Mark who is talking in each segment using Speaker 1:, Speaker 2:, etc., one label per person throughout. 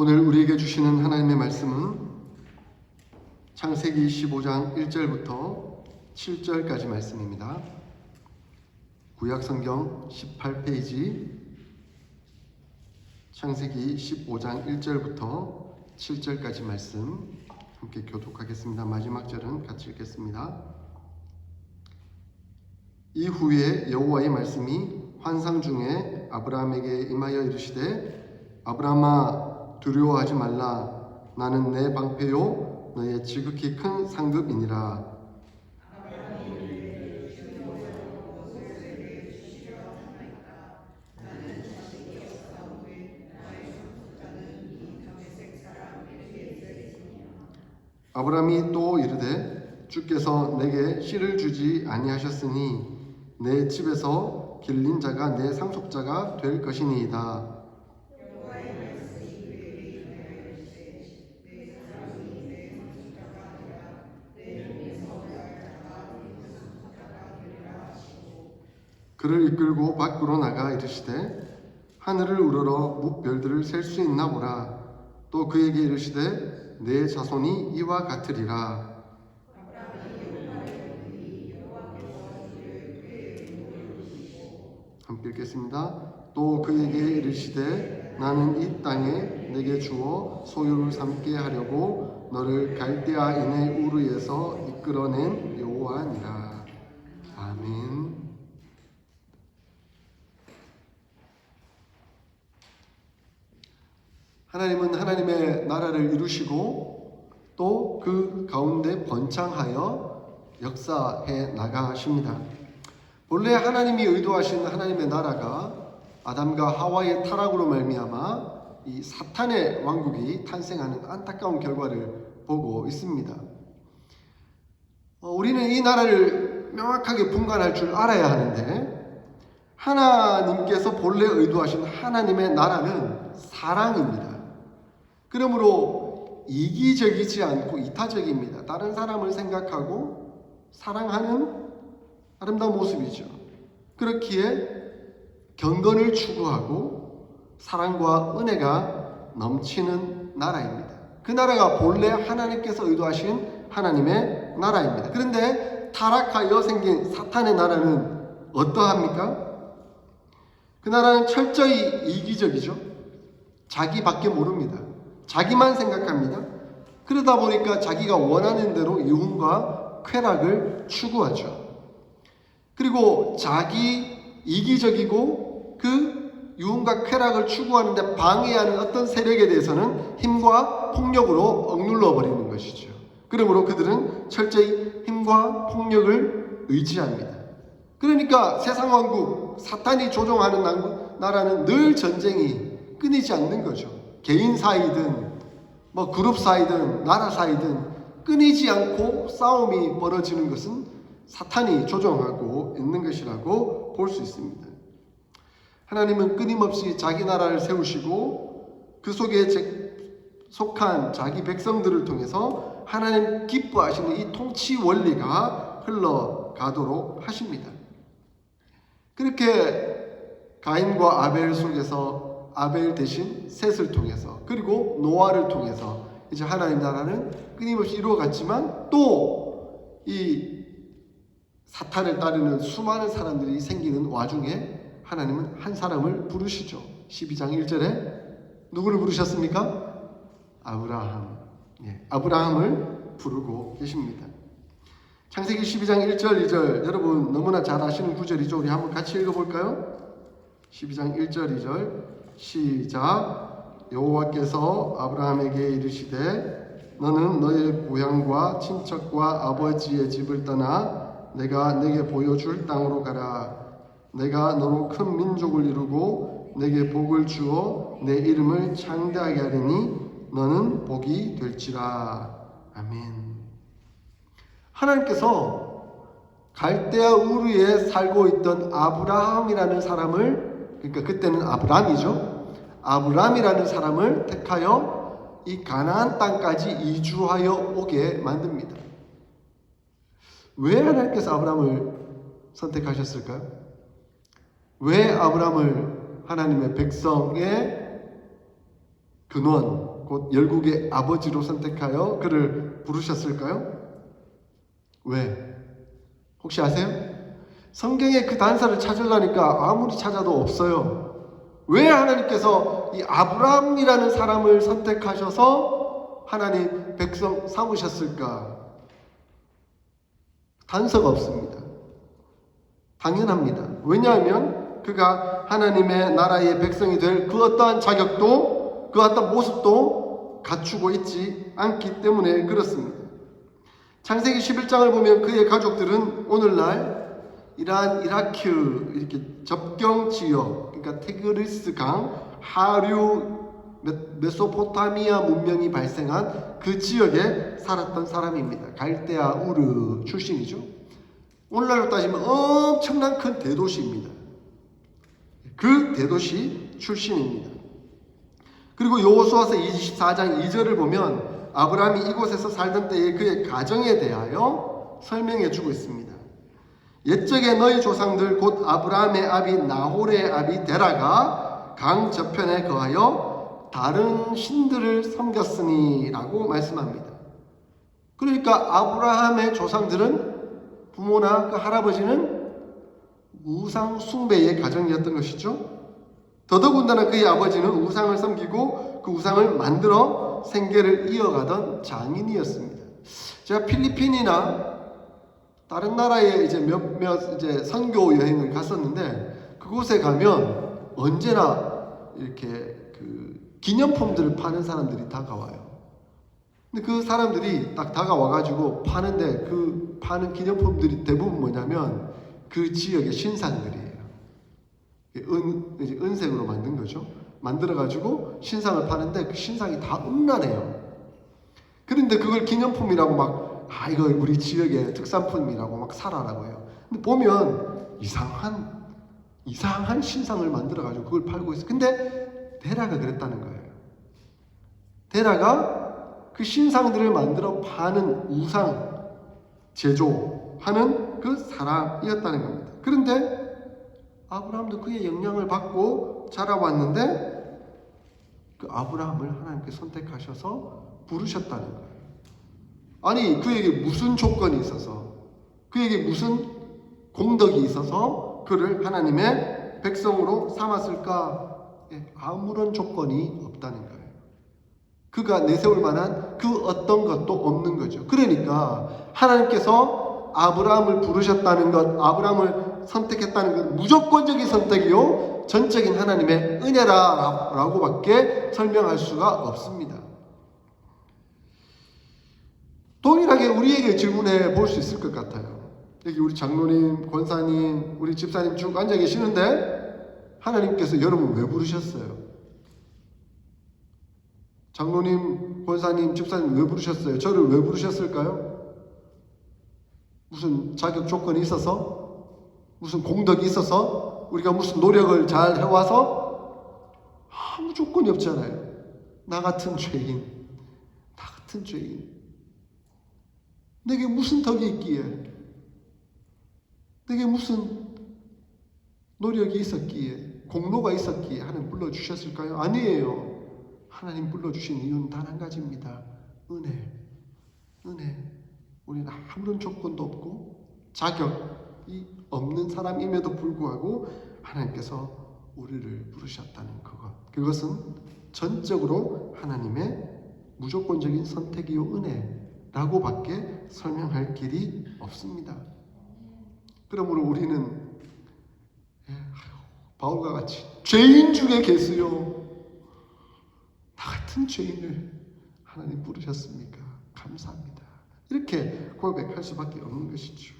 Speaker 1: 오늘 우리에게 주시는 하나님의 말씀은 창세기 15장 1절부터 7절까지 말씀입니다. 구약 성경 18페이지 창세기 15장 1절부터 7절까지 말씀 함께 교독하겠습니다. 마지막 절은 같이 읽겠습니다. 이후에 여호와의 말씀이 환상 중에 아브라함에게 임하여 이르시되 아브라함아 두려워하지 말라 나는 내 방패요 너의 지극히 큰 상급이니라 아브라함이 또 이르되 주께서 내게 씨를 주지 아니하셨으니 내 집에서 길린 자가 내 상속자가 될 것이니이다. 그를 이끌고 밖으로 나가 이르시되 하늘을 우러러 묵별들을 셀 수 있나 보라. 또 그에게 이르시되 내 자손이 이와 같으리라. 함께 읽겠습니다. 또 그에게 이르시되 나는 이 땅에 내게 주어 소유를 삼게 하려고 너를 갈대아인의 우르에서 이끌어낸 여호와니라. 아멘. 하나님은 하나님의 나라를 이루시고 또 그 가운데 번창하여 역사해 나가십니다. 본래 하나님이 의도하신 하나님의 나라가 아담과 하와의 타락으로 말미암아 이 사탄의 왕국이 탄생하는 안타까운 결과를 보고 있습니다. 어, 우리는 이 나라를 명확하게 분간할 줄 알아야 하는데 하나님께서 본래 의도하신 하나님의 나라는 사랑입니다. 그러므로 이기적이지 않고 이타적입니다. 다른 사람을 생각하고 사랑하는 아름다운 모습이죠. 그렇기에 경건을 추구하고 사랑과 은혜가 넘치는 나라입니다. 그 나라가 본래 하나님께서 의도하신 하나님의 나라입니다. 그런데 타락하여 생긴 사탄의 나라는 어떠합니까? 그 나라는 철저히 이기적이죠. 자기밖에 모릅니다. 자기만 생각합니다. 그러다 보니까 자기가 원하는 대로 유흥과 쾌락을 추구하죠. 그리고 자기 이기적이고 그 유흥과 쾌락을 추구하는데 방해하는 어떤 세력에 대해서는 힘과 폭력으로 억눌러 버리는 것이죠. 그러므로 그들은 철저히 힘과 폭력을 의지합니다. 그러니까 세상 왕국, 사탄이 조종하는 나라는 늘 전쟁이 끊이지 않는 거죠. 개인 사이든 뭐 그룹 사이든 나라 사이든 끊이지 않고 싸움이 벌어지는 것은 사탄이 조종하고 있는 것이라고 볼 수 있습니다. 하나님은 끊임없이 자기 나라를 세우시고 그 속에 속한 자기 백성들을 통해서 하나님 기뻐하시는 이 통치 원리가 흘러가도록 하십니다. 그렇게 가인과 아벨 속에서 아벨 대신 셋을 통해서 그리고 노아를 통해서 이제 하나님 나라는 끊임없이 이루어갔지만 또 이 사탄을 따르는 수많은 사람들이 생기는 와중에 하나님은 한 사람을 부르시죠. 12장 1절에 누구를 부르셨습니까? 아브라함. 예, 아브라함을 부르고 계십니다. 창세기 12장 1절, 2절 여러분 너무나 잘 아시는 구절이죠. 우리 한번 같이 읽어볼까요? 12장 1절, 2절 시작. 여호와께서 아브라함에게 이르시되 너는 너의 고향과 친척과 아버지의 집을 떠나 내가 내게 보여줄 땅으로 가라. 내가 너로 큰 민족을 이루고 내게 복을 주어 내 이름을 창대하게 하리니 너는 복이 될지라. 아멘. 하나님께서 갈대아 우르에 살고 있던 아브라함이라는 사람을 그러니까 그때는 아브람이죠. 아브람이라는 사람을 택하여 이 가나안 땅까지 이주하여 오게 만듭니다. 왜 하나님께서 아브람을 선택하셨을까요? 왜 아브람을 하나님의 백성의 근원 곧 열국의 아버지로 선택하여 그를 부르셨을까요? 왜? 혹시 아세요? 성경에 그 단서를 찾으려니까 아무리 찾아도 없어요. 왜 하나님께서 이 아브라함이라는 사람을 선택하셔서 하나님 백성 삼으셨을까? 단서가 없습니다. 당연합니다. 왜냐하면 그가 하나님의 나라의 백성이 될 그 어떠한 자격도 그 어떠한 모습도 갖추고 있지 않기 때문에 그렇습니다. 창세기 11장을 보면 그의 가족들은 오늘날 이러한 이라크 이렇게 접경 지역 그러니까 티그리스 강 하류 메- 메소포타미아 문명이 발생한 그 지역에 살았던 사람입니다. 갈대아 우르 출신이죠. 오늘날로 따지면 엄청난 큰 대도시입니다. 그 대도시 출신입니다. 그리고 여호수아서 24장 2절을 보면 아브라함이 이곳에서 살던 때의 그의 가정에 대하여 설명해 주고 있습니다. 옛적에 너희 조상들 곧 아브라함의 아비 나홀의 아비 데라가 강 저편에 거하여 다른 신들을 섬겼으니라고 말씀합니다. 그러니까 아브라함의 조상들은 부모나 그 할아버지는 우상 숭배의 가정이었던 것이죠. 더더군다나 그의 아버지는 우상을 섬기고 그 우상을 만들어 생계를 이어가던 장인이었습니다. 제가 필리핀이나 다른 나라에 이제 몇몇 이제 선교 여행을 갔었는데 그곳에 가면 언제나 이렇게 그 기념품들을 파는 사람들이 다가와요. 근데 그 사람들이 딱 다가와가지고 파는데 그 파는 기념품들이 대부분 뭐냐면 그 지역의 신상들이에요. 은, 이제 은색으로 만든 거죠. 만들어가지고 신상을 파는데 그 신상이 다 음란해요. 그런데 그걸 기념품이라고 막, 아, 이거 우리 지역의 특산품이라고 막 사라라고 해요. 근데 보면 이상한, 이상한 신상을 만들어 가지고 그걸 팔고 있어요. 근데 데라가 그랬다는 거예요. 데라가 그 신상들을 만들어 파는 우상 제조하는 그 사람이었다는 겁니다. 그런데 아브라함도 그의 영향을 받고 자라왔는데 그 아브라함을 하나님께 선택하셔서 부르셨다는 거예요. 아니 그에게 무슨 조건이 있어서 그에게 무슨 공덕이 있어서 그를 하나님의 백성으로 삼았을까? 예, 아무런 조건이 없다는 거예요. 그가 내세울 만한 그 어떤 것도 없는 거죠. 그러니까 하나님께서 아브라함을 부르셨다는 것, 아브라함을 선택했다는 것, 무조건적인 선택이요, 전적인 하나님의 은혜라라고밖에 설명할 수가 없습니다. 동일하게 우리에게 질문해 볼 수 있을 것 같아요. 여기 우리 장로님, 권사님, 우리 집사님 쭉 앉아 계시는데 하나님께서 여러분 왜 부르셨어요? 장로님, 권사님, 집사님 왜 부르셨어요? 저를 왜 부르셨을까요? 무슨 자격 조건이 있어서? 무슨 공덕이 있어서? 우리가 무슨 노력을 잘 해와서? 아무 조건이 없잖아요. 나 같은 죄인, 나 같은 죄인. 내게 무슨 덕이 있기에? 내게 무슨 노력이 있었기에? 공로가 있었기에 하나님 불러주셨을까요? 아니에요. 하나님 불러주신 이유는 단 한 가지입니다. 은혜. 은혜. 우리는 아무런 조건도 없고 자격이 없는 사람임에도 불구하고 하나님께서 우리를 부르셨다는 그것. 그것은 전적으로 하나님의 무조건적인 선택이요 은혜 라고밖에 설명할 길이 없습니다. 그러므로 우리는 예, 바울과 같이 죄인 중에 계세요. 나 같은 죄인을 하나님 부르셨습니까? 감사합니다. 이렇게 고백할 수밖에 없는 것이죠.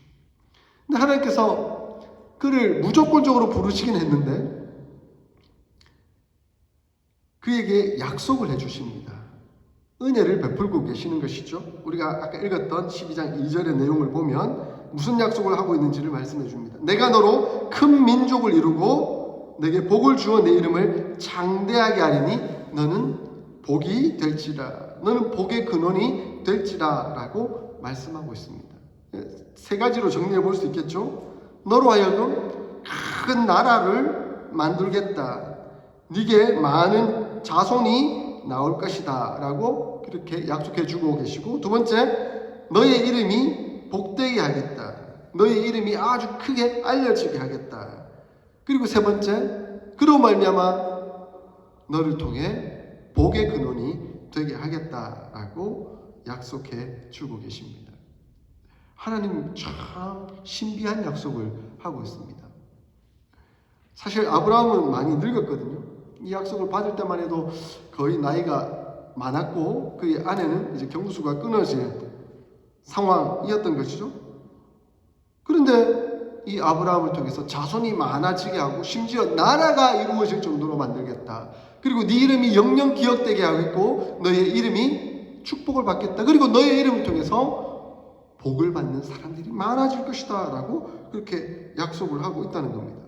Speaker 1: 근데 하나님께서 그를 무조건적으로 부르시긴 했는데 그에게 약속을 해주십니다. 은혜를 베풀고 계시는 것이죠. 우리가 아까 읽었던 12장 2절의 내용을 보면 무슨 약속을 하고 있는지를 말씀해 줍니다. 내가 너로 큰 민족을 이루고 내게 복을 주어 내 이름을 장대하게 하리니 너는 복이 될지라. 너는 복의 근원이 될지라 라고 말씀하고 있습니다. 세 가지로 정리해 볼 수 있겠죠. 너로 하여금 큰 나라를 만들겠다. 네게 많은 자손이 나올 것이다 라고 그렇게 약속해 주고 계시고 두 번째 너의 이름이 복되게 하겠다. 너의 이름이 아주 크게 알려지게 하겠다. 그리고 세 번째 그로 말미암아 너를 통해 복의 근원이 되게 하겠다라고 약속해 주고 계십니다. 하나님 참 신비한 약속을 하고 있습니다. 사실 아브라함은 많이 늙었거든요. 이 약속을 받을 때만 해도 거의 나이가 많았고 그의 아내는 이제 경수가 끊어진 상황이었던 것이죠. 그런데 이 아브라함을 통해서 자손이 많아지게 하고 심지어 나라가 이루어질 정도로 만들겠다. 그리고 네 이름이 영영 기억되게 하겠고 너의 이름이 축복을 받겠다. 그리고 너의 이름을 통해서 복을 받는 사람들이 많아질 것이다 라고 그렇게 약속을 하고 있다는 겁니다.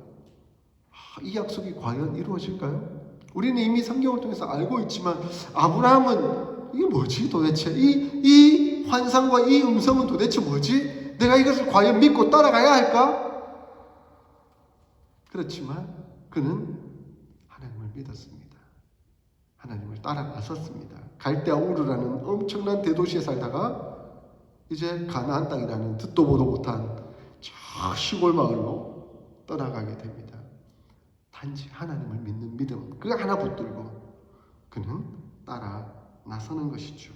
Speaker 1: 아, 이 약속이 과연 이루어질까요? 우리는 이미 성경을 통해서 알고 있지만 아브라함은 이게 뭐지 도대체 이, 이 환상과 이 음성은 도대체 뭐지? 내가 이것을 과연 믿고 따라가야 할까? 그렇지만 그는 하나님을 믿었습니다. 하나님을 따라 나섰습니다. 갈대아 우르라는 엄청난 대도시에 살다가 이제 가나안 땅이라는 듣도 보도 못한 저 시골 마을로 떠나가게 됩니다. 단지 하나님을 믿는 믿음 그 하나 붙들고 그는 따라 나서는 것이죠.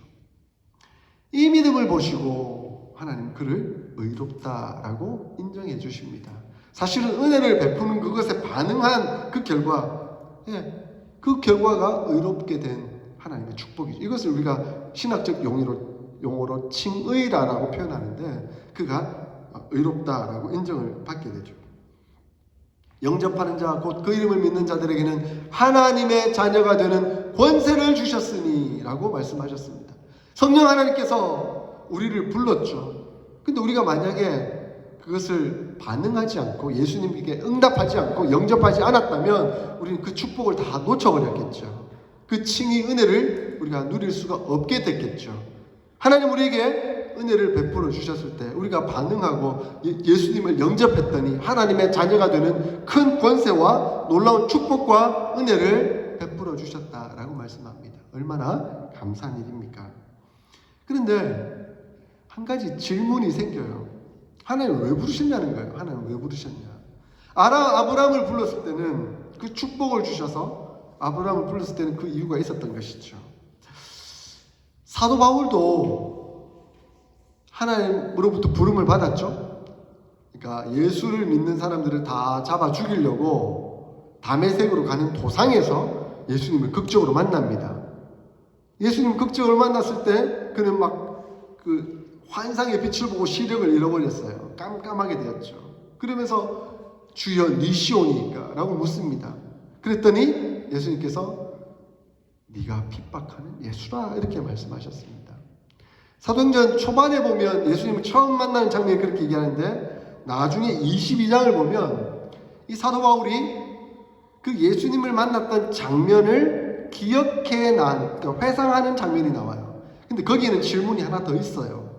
Speaker 1: 이 믿음을 보시고 하나님 그를 의롭다라고 인정해 주십니다. 사실은 은혜를 베푸는 그것에 반응한 그 결과, 예, 그 결과가 의롭게 된 하나님의 축복이죠. 이것을 우리가 신학적 용어로, 용어로 칭의라라고 표현하는데 그가 의롭다라고 인정을 받게 되죠. 영접하는 자, 곧 그 이름을 믿는 자들에게는 하나님의 자녀가 되는 권세를 주셨으니라고 말씀하셨습니다. 성령 하나님께서 우리를 불렀죠. 근데 우리가 만약에 그것을 반응하지 않고 예수님께 응답하지 않고 영접하지 않았다면 우리는 그 축복을 다 놓쳐버렸겠죠. 그 칭의 은혜를 우리가 누릴 수가 없게 됐겠죠. 하나님 우리에게 은혜를 베풀어 주셨을 때 우리가 반응하고 예- 예수님을 영접했더니 하나님의 자녀가 되는 큰 권세와 놀라운 축복과 은혜를 베풀어 주셨다라고 말씀합니다. 얼마나 감사한 일입니까? 그런데 한 가지 질문이 생겨요. 하나님 왜 부르셨냐는 거예요. 하나님 왜 부르셨냐? 아라 아브라함을 불렀을 때는 그 축복을 주셔서 아브라함을 불렀을 때는 그 이유가 있었던 것이죠. 사도 바울도 하나님으로부터 부름을 받았죠. 그러니까 예수를 믿는 사람들을 다 잡아 죽이려고 담에색으로 가는 도상에서 예수님을 극적으로 만납니다. 예수님 극적으로 만났을 때 그는 막 그 환상의 빛을 보고 시력을 잃어버렸어요. 깜깜하게 되었죠. 그러면서 주여 니시오니까 라고 묻습니다. 그랬더니 예수님께서 네가 핍박하는 예수라 이렇게 말씀하셨습니다. 사도행전 초반에 보면 예수님을 처음 만나는 장면이 그렇게 얘기하는데 나중에 22장을 보면 이 사도 바울이 그 예수님을 만났던 장면을 기억해 난 그러니까 회상하는 장면이 나와요. 근데 거기에는 질문이 하나 더 있어요.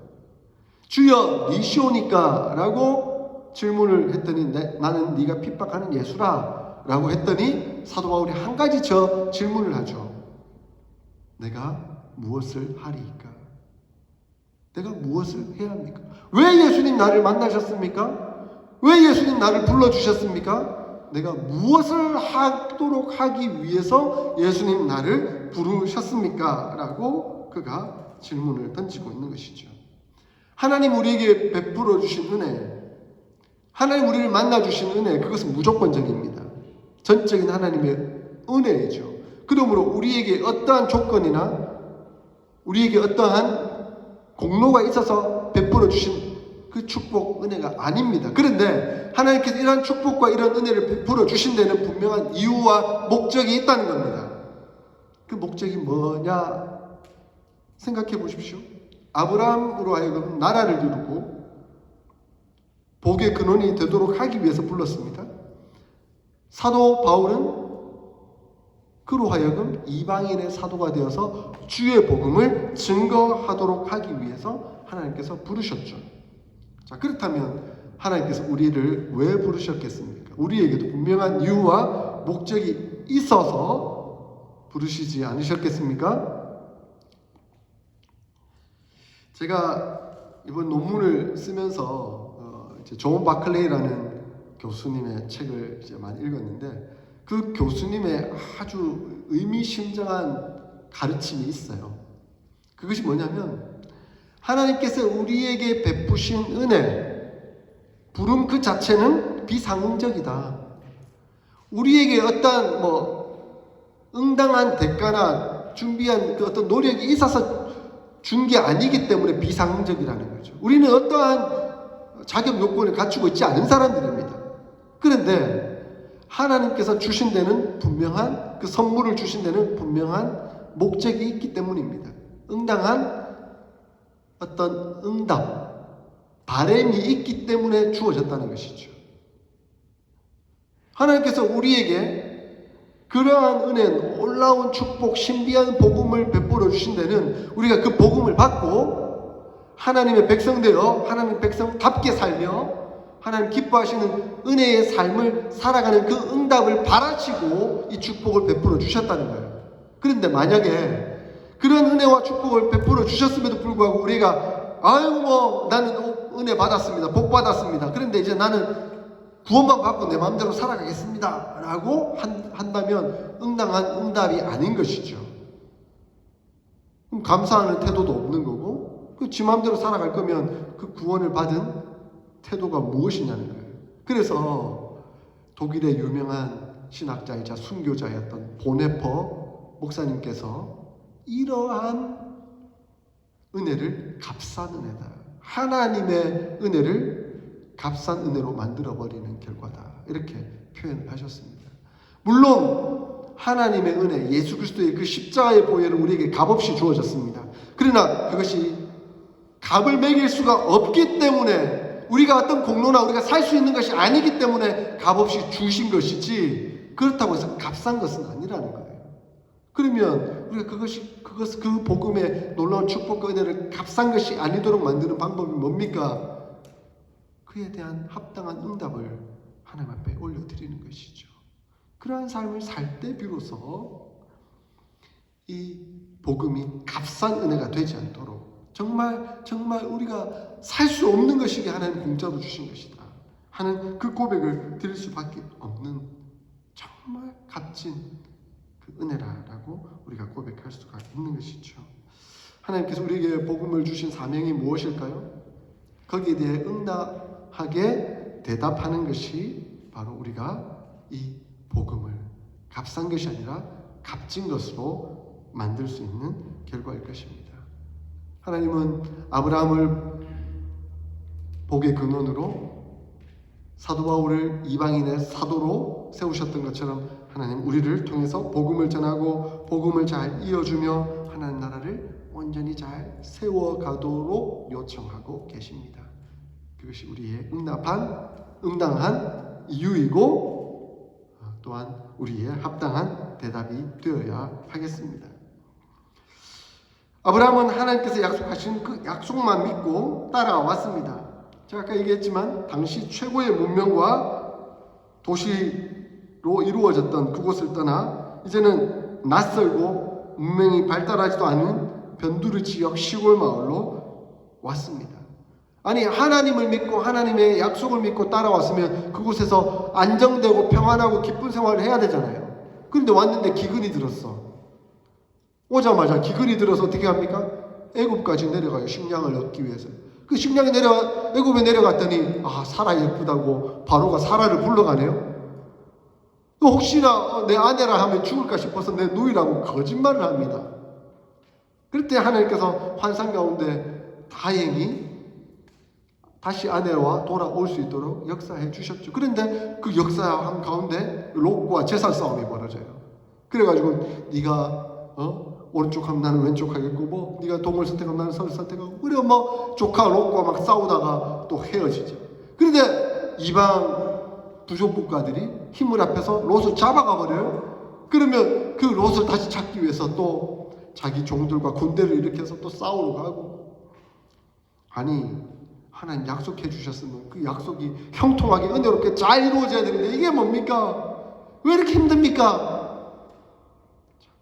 Speaker 1: 주여 니시오니까 라고 질문을 했더니 내, 나는 네가 핍박하는 예수라 라고 했더니 사도 바울이 한 가지 저 질문을 하죠. 내가 무엇을 하리이까? 내가 무엇을 해야 합니까? 왜 예수님 나를 만나셨습니까? 왜 예수님 나를 불러주셨습니까? 내가 무엇을 하도록 하기 위해서 예수님 나를 부르셨습니까? 라고 그가 질문을 던지고 있는 것이죠. 하나님 우리에게 베풀어 주신 은혜, 하나님 우리를 만나 주신 은혜, 그것은 무조건적입니다. 전적인 하나님의 은혜이죠. 그러므로 우리에게 어떠한 조건이나 우리에게 어떠한 공로가 있어서 베풀어 주신 그 축복 은혜가 아닙니다. 그런데 하나님께서 이러한 축복과 이런 은혜를 베풀어 주신 데는 분명한 이유와 목적이 있다는 겁니다. 그 목적이 뭐냐 생각해 보십시오. 아브라함으로 하여금 나라를 이루고 복의 근원이 되도록 하기 위해서 불렀습니다. 사도 바울은 그로 하여금 이방인의 사도가 되어서 주의 복음을 증거하도록 하기 위해서 하나님께서 부르셨죠. 자, 그렇다면 하나님께서 우리를 왜 부르셨겠습니까? 우리에게도 분명한 이유와 목적이 있어서 부르시지 않으셨겠습니까? 제가 이번 논문을 쓰면서 어, 이제 존 바클레이라는 교수님의 책을 이제 많이 읽었는데 그 교수님의 아주 의미심장한 가르침이 있어요. 그것이 뭐냐면 하나님께서 우리에게 베푸신 은혜, 부름 그 자체는 비상응적이다. 우리에게 어떠한 뭐 응당한 대가나 준비한 그 어떤 노력이 있어서 준 게 아니기 때문에 비상응적이라는 거죠. 우리는 어떠한 자격 요건을 갖추고 있지 않은 사람들입니다. 그런데 하나님께서 주신 데는 분명한 그 선물을 주신 데는 분명한 목적이 있기 때문입니다. 응당한 어떤 응답, 바램이 있기 때문에 주어졌다는 것이죠. 하나님께서 우리에게 그러한 은혜, 놀라운 축복, 신비한 복음을 베풀어 주신 데는 우리가 그 복음을 받고 하나님의 백성 되어 하나님의 백성답게 살며 하나님 기뻐하시는 은혜의 삶을 살아가는 그 응답을 바라시고 이 축복을 베풀어 주셨다는 거예요. 그런데 만약에 그런 은혜와 축복을 베풀어 주셨음에도 불구하고 우리가 아유 뭐 나는 은혜 받았습니다. 복 받았습니다. 그런데 이제 나는 구원만 받고 내 마음대로 살아가겠습니다. 라고 한, 한다면 응당한 응답이 아닌 것이죠. 그럼 감사하는 태도도 없는 거고, 그 지 마음대로 살아갈 거면 그 구원을 받은 태도가 무엇이냐는 거예요. 그래서 독일의 유명한 신학자이자 순교자였던 보네퍼 목사님께서 이러한 은혜를 값싼 은혜다. 하나님의 은혜를 값싼 은혜로 만들어 버리는 결과다. 이렇게 표현하셨습니다. 물론 하나님의 은혜, 예수 그리스도의 그 십자가의 보혈은 우리에게 값없이 주어졌습니다. 그러나 그것이 값을 매길 수가 없기 때문에 우리가 어떤 공로나 우리가 살 수 있는 것이 아니기 때문에 값없이 주신 것이지 그렇다고 해서 값싼 것은 아니라는 거예요. 그러면 우리가 그것이 그것 그 복음의 놀라운 축복과 은혜를 값싼 것이 아니도록 만드는 방법이 뭡니까? 그에 대한 합당한 응답을 하나님 앞에 올려드리는 것이죠. 그러한 삶을 살 때 비로소 이 복음이 값싼 은혜가 되지 않도록 정말 정말 우리가 살 수 없는 것이게 하나님 공짜로 주신 것이다 하는 그 고백을 드릴 수밖에 없는 정말 값진 그 은혜라라고 우리가 고백할 수가 있는 것이죠. 하나님께서 우리에게 복음을 주신 사명이 무엇일까요? 거기에 대해 응답하게 대답하는 것이 바로 우리가 이 복음을 값싼 것이 아니라 값진 것으로 만들 수 있는 결과일 것입니다. 하나님은 아브라함을 복의 근원으로 사도 바울을 이방인의 사도로 세우셨던 것처럼 하나님 우리를 통해서 복음을 전하고 복음을 잘 이어주며 하나님 나라를 온전히 잘 세워가도록 요청하고 계십니다. 그것이 우리의 응답한 응당한 이유이고 또한 우리의 합당한 대답이 되어야 하겠습니다. 아브라함은 하나님께서 약속하신 그 약속만 믿고 따라왔습니다. 제가 아까 얘기했지만 당시 최고의 문명과 도시로 이루어졌던 그곳을 떠나 이제는 낯설고 문명이 발달하지도 않은 변두리 지역 시골 마을로 왔습니다. 아니 하나님을 믿고 하나님의 약속을 믿고 따라왔으면 그곳에서 안정되고 평안하고 기쁜 생활을 해야 되잖아요. 그런데 왔는데 기근이 들었어. 오자마자 기근이 들어서 어떻게 합니까? 애굽까지 내려가요. 식량을 얻기 위해서. 그 식량이 내려가 애굽에 내려갔더니 아 사라 예쁘다고 바로가 사라를 불러가네요. 혹시나 어, 내 아내라 하면 죽을까 싶어서 내 누이라고 거짓말을 합니다. 그럴 때 하나님께서 환상 가운데 다행히 다시 아내와 돌아올 수 있도록 역사해 주셨죠. 그런데 그 역사한 가운데 롯과 제살 싸움이 벌어져요. 그래가지고 네가 어? 오른쪽 하면 나는 왼쪽 하겠고 뭐 네가 동을 선택하면 나는 서를 선택하고 그래 뭐 조카 롯과 막 싸우다가 또 헤어지죠. 그런데 이방 부족 국가들이 힘을 합해서 롯을 잡아가 버려요. 그러면 그 롯을 다시 찾기 위해서 또 자기 종들과 군대를 일으켜서 또 싸우러 가고 아니 하나님 약속해 주셨으면 그 약속이 형통하게 은혜롭게 잘 이루어져야 되는데 이게 뭡니까? 왜 이렇게 힘듭니까?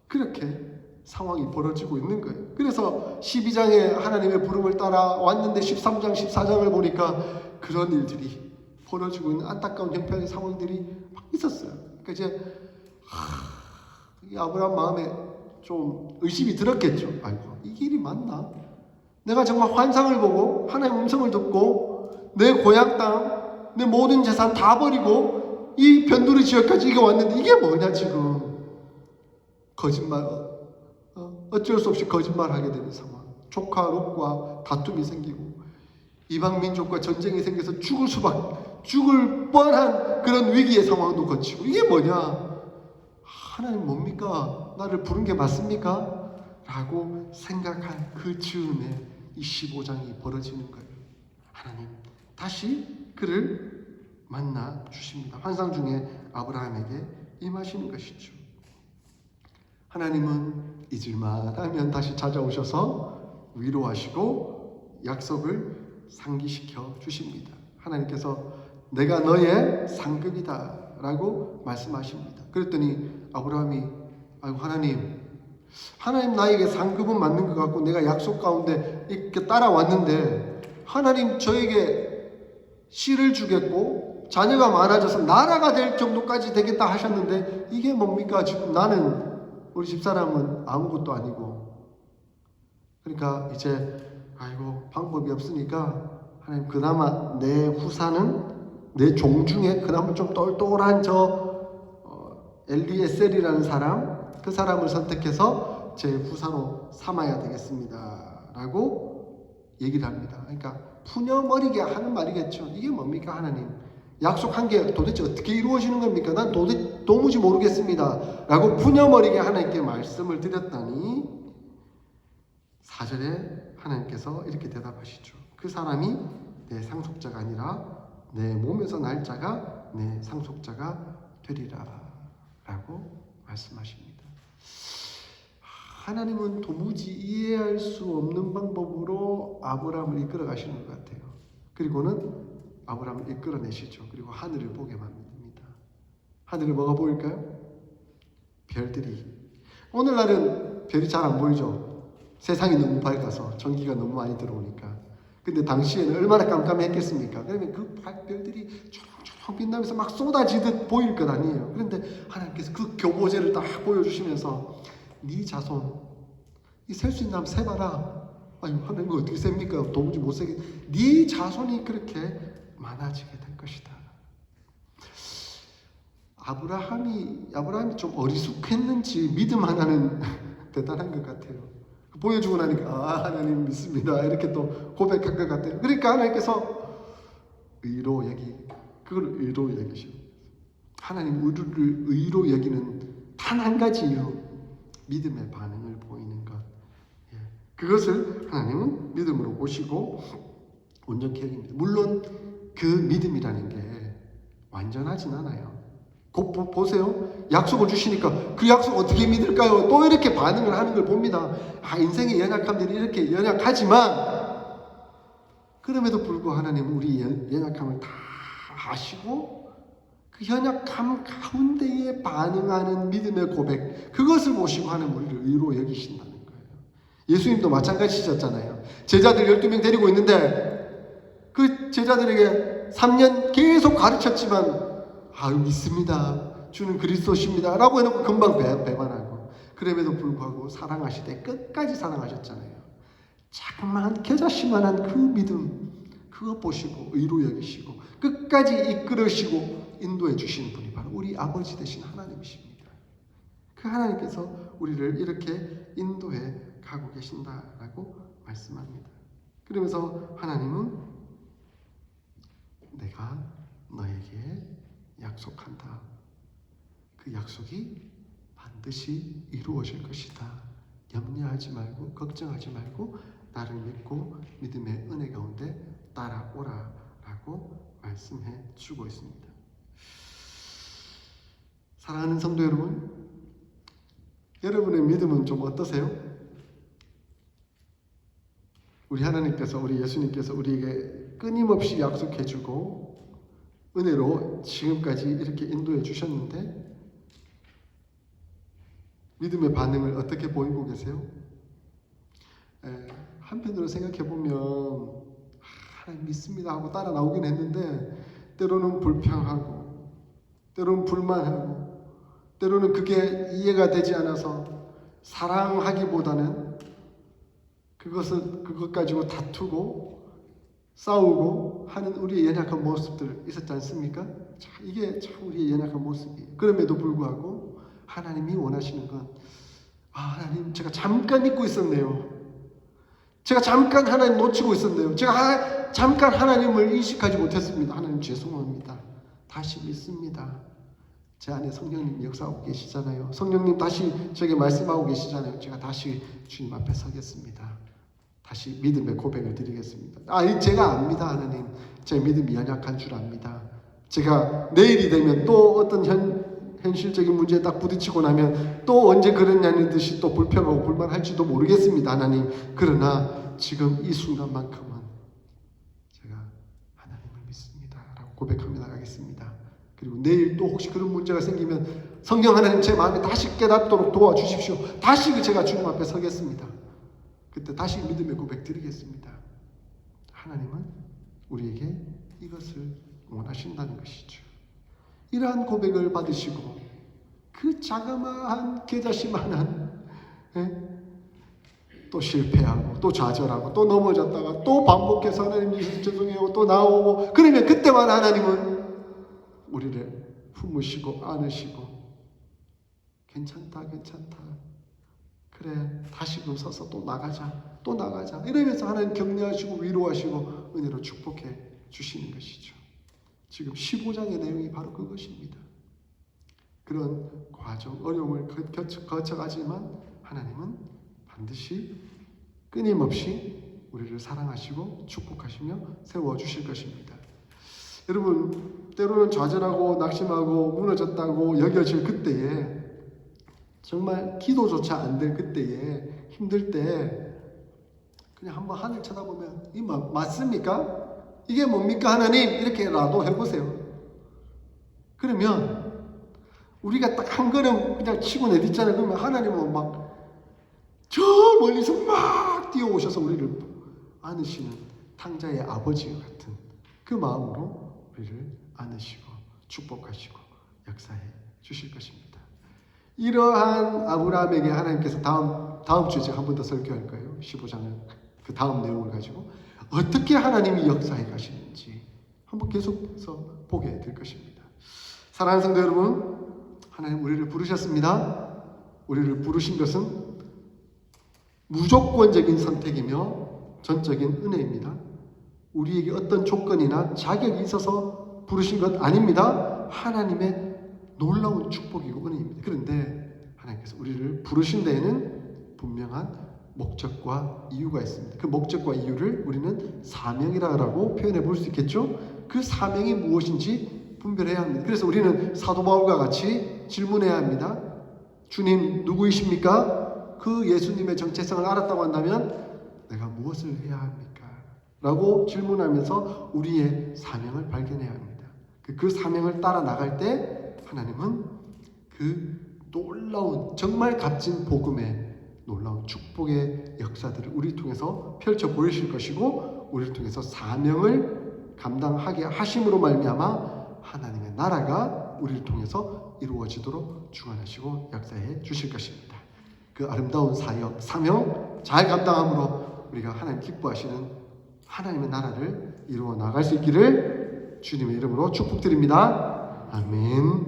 Speaker 1: 그렇게 상황이 벌어지고 있는 거예요. 그래서 12장에 하나님의 부름을 따라 왔는데 13장, 14장을 보니까 그런 일들이 벌어지고 있는 안타까운 형편의 상황들이 막 있었어요. 그러니까 이제 하, 이 아브라함 마음에 좀 의심이 들었겠죠. 아이고 이 길이 맞나? 내가 정말 환상을 보고 하나님 음성을 듣고 내 고향 땅, 내 모든 재산 다 버리고 이 변두리 지역까지 이게 왔는데 이게 뭐냐 지금 거짓말 어, 어쩔 수 없이 거짓말하게 되는 상황. 조카 롯과 다툼이 생기고 이방 민족과 전쟁이 생겨서 죽을 수밖 죽을 뻔한 그런 위기의 상황도 거치고 이게 뭐냐? 하나님 뭡니까? 나를 부른 게 맞습니까? 라고 생각한 그 즈음에 이 15장이 벌어지는 거예요. 하나님 다시 그를 만나 주십니다. 환상 중에 아브라함에게 임하시는 것이죠. 하나님은 잊을만 하면 다시 찾아오셔서 위로하시고 약속을 상기시켜 주십니다. 하나님께서 내가 너의 상급이다 라고 말씀하십니다. 그랬더니 아브라함이 아이고 하나님 하나님 나에게 상급은 맞는 것 같고 내가 약속 가운데 이렇게 따라왔는데 하나님 저에게 씨를 주겠고 자녀가 많아져서 나라가 될 정도까지 되겠다 하셨는데 이게 뭡니까 지금 나는 우리 집사람은 아무것도 아니고 그러니까 이제 아이고 방법이 없으니까 하나님 그나마 내 후사는 내 종 중에 그나마 좀 똘똘한 저 어, 엘리에셀이라는 사람 그 사람을 선택해서 제 후사로 삼아야 되겠습니다 라고 얘기를 합니다. 그러니까 푸념어리게 하는 말이겠죠. 이게 뭡니까 하나님? 약속한 게 도대체 어떻게 이루어지는 겁니까? 난 도대, 도무지 모르겠습니다. 라고 푸념어리게 하나님께 말씀을 드렸더니 4절에 하나님께서 이렇게 대답하시죠. 그 사람이 내 상속자가 아니라 내 몸에서 날 자가 내 상속자가 되리라 라고 말씀하십니다. 하나님은 도무지 이해할 수 없는 방법으로 아브라함을 이끌어 가시는 것 같아요. 그리고는 아브라함을 이끌어내시죠. 그리고 하늘을 보게 만듭니다. 하늘에 뭐가 보일까요? 별들이. 오늘날은 별이 잘 안 보이죠. 세상이 너무 밝아서 전기가 너무 많이 들어오니까. 근데 당시에는 얼마나 깜깜했겠습니까? 그러면 그 별들이 초롱초롱 빛나면서 막 쏟아지듯 보일 것 아니에요. 그런데 하나님께서 그 교보제를 딱 보여주시면서 네 자손 이 셀 수 있는 한번 세봐라. 아니 하나님 거 어떻게 셉니까? 도무지 못 세게. 네 자손이 그렇게 많아지게 될 것이다. 아브라함이 아브라함이 좀 어리숙했는지 믿음 하나는 대단한 것 같아요. 보여주고 나니까 아 하나님 믿습니다 이렇게 또 고백한 것 같아요. 그러니까 하나님께서 의로 여기 그걸 의로 여기시오. 하나님 우리를 의로 여기는 단 한 가지 이유 믿음의 반응을 보이는 것. 예. 그것을 하나님은 믿음으로 보시고 온전히 여깁니다. 물론 그 믿음이라는 게 완전하진 않아요. 곧 보- 보세요. 약속을 주시니까 그 약속 어떻게 믿을까요? 또 이렇게 반응을 하는 걸 봅니다. 아, 인생의 연약함들이 이렇게 연약하지만 그럼에도 불구하고 하나님은 우리 연- 연약함을 다 아시고 그 연약함 가운데에 반응하는 믿음의 고백 그것을 보시고 하나님 우리를 의로 여기신다는 거예요. 예수님도 마찬가지셨잖아요. 제자들 12명 데리고 있는데 그 제자들에게 3년 계속 가르쳤지만 아유 믿습니다. 주는 그리스도십니다. 라고 해놓고 금방 배, 배반하고 그럼에도 불구하고 사랑하시되 끝까지 사랑하셨잖아요. 자그마한 겨자씨만한 그 믿음 그거 보시고 의로 여기시고 끝까지 이끌으시고 인도해 주시는 분이 바로 우리 아버지 되신 하나님이십니다. 그 하나님께서 우리를 이렇게 인도해 가고 계신다라고 말씀합니다. 그러면서 하나님은 내가 너에게 약속한다. 그 약속이 반드시 이루어질 것이다. 염려하지 말고 걱정하지 말고 나를 믿고 믿음의 은혜 가운데 따라오라라고 말씀해 주고 있습니다. 사랑하는 성도 여러분, 여러분의 믿음은 좀 어떠세요? 우리 하나님께서 우리 예수님께서 우리에게 끊임없이 약속해 주고 은혜로 지금까지 이렇게 인도해 주셨는데 믿음의 반응을 어떻게 보이고 계세요? 에, 한편으로 생각해 보면 하나님 믿습니다 하고 따라 나오긴 했는데 때로는 불평하고 때로는 불만하고 때로는 그게 이해가 되지 않아서 사랑하기보다는 그것을 그것 가지고 다투고 싸우고 하는 우리의 연약한 모습들 있었지 않습니까? 자, 이게 참 우리의 연약한 모습이에요. 그럼에도 불구하고 하나님이 원하시는 건 아, 하나님 제가 잠깐 잊고 있었네요. 제가 잠깐 하나님 놓치고 있었네요. 제가 하- 잠깐 하나님을 인식하지 못했습니다. 하나님 죄송합니다. 다시 믿습니다. 제 안에 성령님 역사하고 계시잖아요. 성령님 다시 저에게 말씀하고 계시잖아요. 제가 다시 주님 앞에 서겠습니다. 다시 믿음의 고백을 드리겠습니다. 아, 제가 압니다, 하나님. 제 믿음이 연약한 줄 압니다. 제가 내일이 되면 또 어떤 현, 현실적인 문제에 딱 부딪히고 나면 또 언제 그랬냐는 듯이 또 불평하고 불만할지도 모르겠습니다, 하나님. 그러나 지금 이 순간만큼은 제가 하나님을 믿습니다. 라고 고백하며 나가겠습니다. 그리고 내일 또 혹시 그런 문제가 생기면 성령 하나님 제 마음에 다시 깨닫도록 도와주십시오. 다시 그 제가 주님 앞에 서겠습니다. 그때 다시 믿음의 고백 드리겠습니다. 하나님은 우리에게 이것을 원하신다는 것이죠. 이러한 고백을 받으시고 그 자그마한 계자씨만한 예? 또 실패하고 또 좌절하고 또 넘어졌다가 또 반복해서 하나님 죄송해요 또 나오고 그러면 그때만 하나님은 우리를 품으시고 안으시고 괜찮다 괜찮다 그래 다시금 서서 또 나가자 또 나가자. 이러면서 하나님 격려하시고 위로하시고 은혜로 축복해 주시는 것이죠. 지금 15장의 내용이 바로 그것입니다. 그런 과정 어려움을 거쳐가지만 하나님은 반드시 끊임없이 우리를 사랑하시고 축복하시며 세워 주실 것입니다. 여러분 때로는 좌절하고 낙심하고 무너졌다고 여겨질 그때에 정말 기도조차 안 될 그때에 힘들 때 그냥 한번 하늘 쳐다보면 이 마- 맞습니까? 이게 뭡니까 하나님 이렇게라도 해보세요. 그러면 우리가 딱 한 걸음 그냥 치고 내딛잖아요. 그러면 하나님은 막 저 멀리서 막 뛰어오셔서 우리를 안으시는 탕자의 아버지 같은 그 마음으로 우리를 안으시고 축복하시고 역사해 주실 것입니다. 이러한 아브라함에게 하나님께서 다음 다음 주에 제가 한 번 더 설교할 거예요. 15장은 그 다음 내용을 가지고 어떻게 하나님이 역사해 가시는지 한번 계속해서 보게 될 것입니다. 사랑하는 성도 여러분, 하나님 우리를 부르셨습니다. 우리를 부르신 것은 무조건적인 선택이며 전적인 은혜입니다. 우리에게 어떤 조건이나 자격이 있어서 부르신 것 아닙니다. 하나님의 놀라운 축복이고 은혜입니다. 그런데 하나님께서 우리를 부르신 데에는 분명한 목적과 이유가 있습니다. 그 목적과 이유를 우리는 사명이라고 표현해 볼 수 있겠죠? 그 사명이 무엇인지 분별해야 합니다. 그래서 우리는 사도 바울과 같이 질문해야 합니다. 주님 누구이십니까? 그 예수님의 정체성을 알았다고 한다면 내가 무엇을 해야 합니까? 라고 질문하면서 우리의 사명을 발견해야 합니다. 그- 그 사명을 따라 나갈 때 하나님은 그 놀라운 정말 값진 복음의 놀라운 축복의 역사들을 우리 통해서 펼쳐 보이실 것이고 우리를 통해서 사명을 감당하게 하심으로 말미암아 하나님의 나라가 우리를 통해서 이루어지도록 주관하시고 역사해 주실 것입니다. 그 아름다운 사역, 사명 잘 감당함으로 우리가 하나님 기뻐하시는 하나님의 나라를 이루어 나갈 수 있기를 주님의 이름으로 축복드립니다. 아멘.